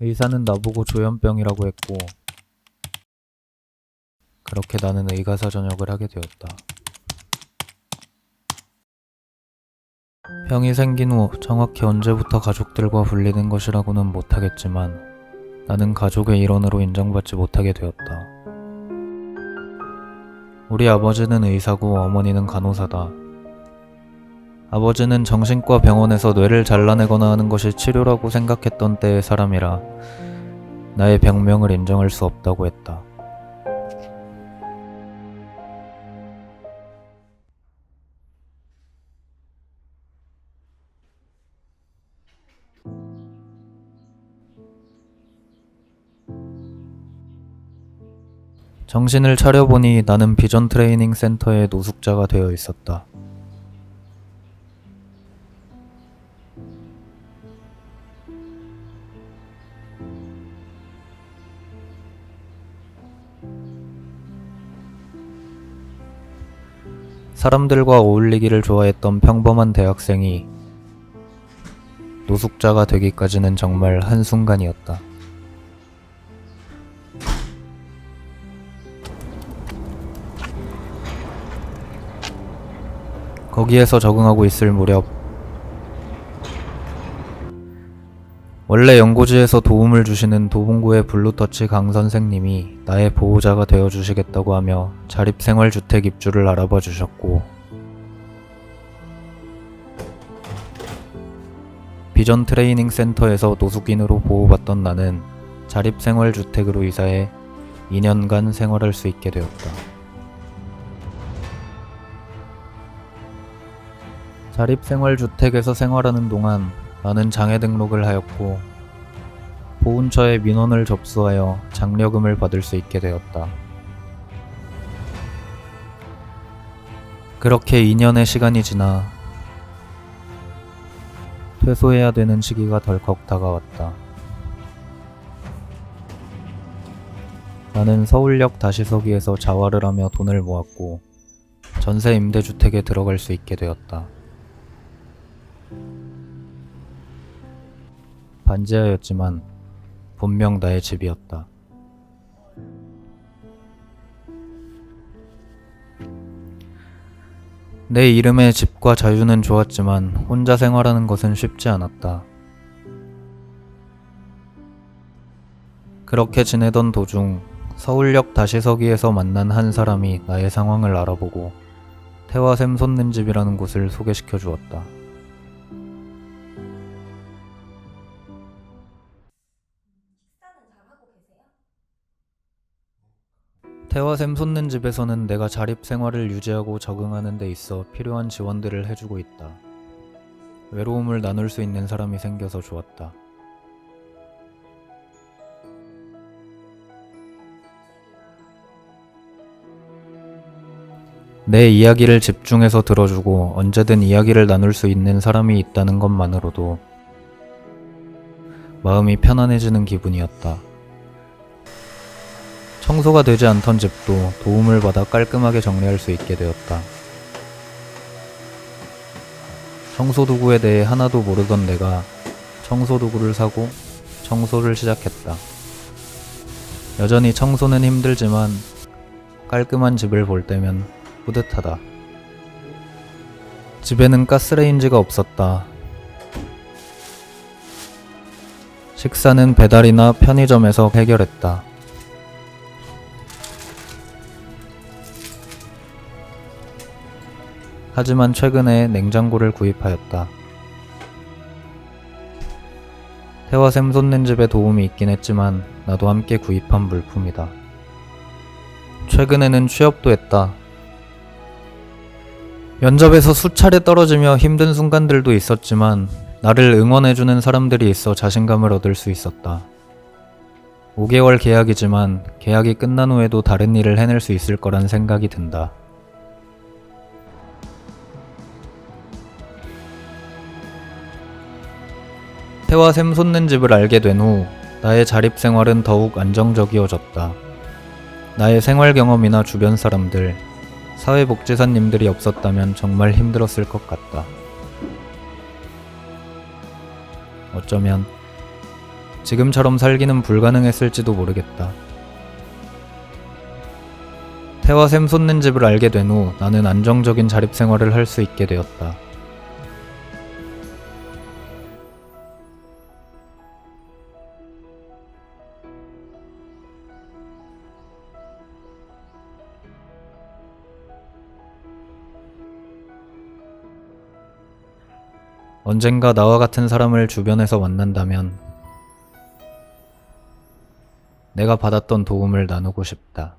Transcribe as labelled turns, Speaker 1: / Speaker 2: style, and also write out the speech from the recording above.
Speaker 1: 의사는 나보고 조현병이라고 했고, 그렇게 나는 의가사 전역을 하게 되었다. 병이 생긴 후 정확히 언제부터 가족들과 분리된 것이라고는 못하겠지만 나는 가족의 일원으로 인정받지 못하게 되었다. 우리 아버지는 의사고 어머니는 간호사다. 아버지는 정신과 병원에서 뇌를 잘라내거나 하는 것이 치료라고 생각했던 때의 사람이라 나의 병명을 인정할 수 없다고 했다. 정신을 차려보니 나는 비전 트레이닝 센터의 노숙자가 되어 있었다. 사람들과 어울리기를 좋아했던 평범한 대학생이 노숙자가 되기까지는 정말 한순간이었다. 거기에서 적응하고 있을 무렵 원래 연고지에서 도움을 주시는 도봉구의 블루터치 강 선생님이 나의 보호자가 되어 주시겠다고 하며 자립생활주택 입주를 알아봐 주셨고 비전 트레이닝 센터에서 노숙인으로 보호받던 나는 자립생활주택으로 이사해 2년간 생활할 수 있게 되었다. 자립생활주택에서 생활하는 동안 나는 장애 등록을 하였고 보훈처에 민원을 접수하여 장려금을 받을 수 있게 되었다. 그렇게 2년의 시간이 지나 퇴소해야 되는 시기가 덜컥 다가왔다. 나는 서울역 다시서기에서 자활을 하며 돈을 모았고 전세 임대주택에 들어갈 수 있게 되었다. 반지하였지만 분명 나의 집이었다. 내 이름의 집과 자유는 좋았지만 혼자 생활하는 것은 쉽지 않았다. 그렇게 지내던 도중 서울역 다시서기에서 만난 한 사람이 나의 상황을 알아보고 태화샘 솟는 집이라는 곳을 소개시켜 주었다. 태화샘 솟는 집에서는 내가 자립 생활을 유지하고 적응하는 데 있어 필요한 지원들을 해주고 있다. 외로움을 나눌 수 있는 사람이 생겨서 좋았다. 내 이야기를 집중해서 들어주고 언제든 이야기를 나눌 수 있는 사람이 있다는 것만으로도 마음이 편안해지는 기분이었다. 청소가 되지 않던 집도 도움을 받아 깔끔하게 정리할 수 있게 되었다. 청소 도구에 대해 하나도 모르던 내가 청소 도구를 사고 청소를 시작했다. 여전히 청소는 힘들지만 깔끔한 집을 볼 때면 뿌듯하다. 집에는 가스레인지가 없었다. 식사는 배달이나 편의점에서 해결했다. 하지만 최근에 냉장고를 구입하였다. 태화샘 솟는 집에 도움이 있긴 했지만 나도 함께 구입한 물품이다. 최근에는 취업도 했다. 면접에서 수차례 떨어지며 힘든 순간들도 있었지만 나를 응원해주는 사람들이 있어 자신감을 얻을 수 있었다. 5개월 계약이지만 계약이 끝난 후에도 다른 일을 해낼 수 있을 거란 생각이 든다. 태와 샘 솟는 집을 알게 된 후 나의 자립 생활은 더욱 안정적이어졌다. 나의 생활 경험이나 주변 사람들, 사회복지사님들이 없었다면 정말 힘들었을 것 같다. 어쩌면 지금처럼 살기는 불가능했을지도 모르겠다. 태화 샘 솟는 집을 알게 된 후 나는 안정적인 자립 생활을 할 수 있게 되었다. 언젠가 나와 같은 사람을 주변에서 만난다면 내가 받았던 도움을 나누고 싶다.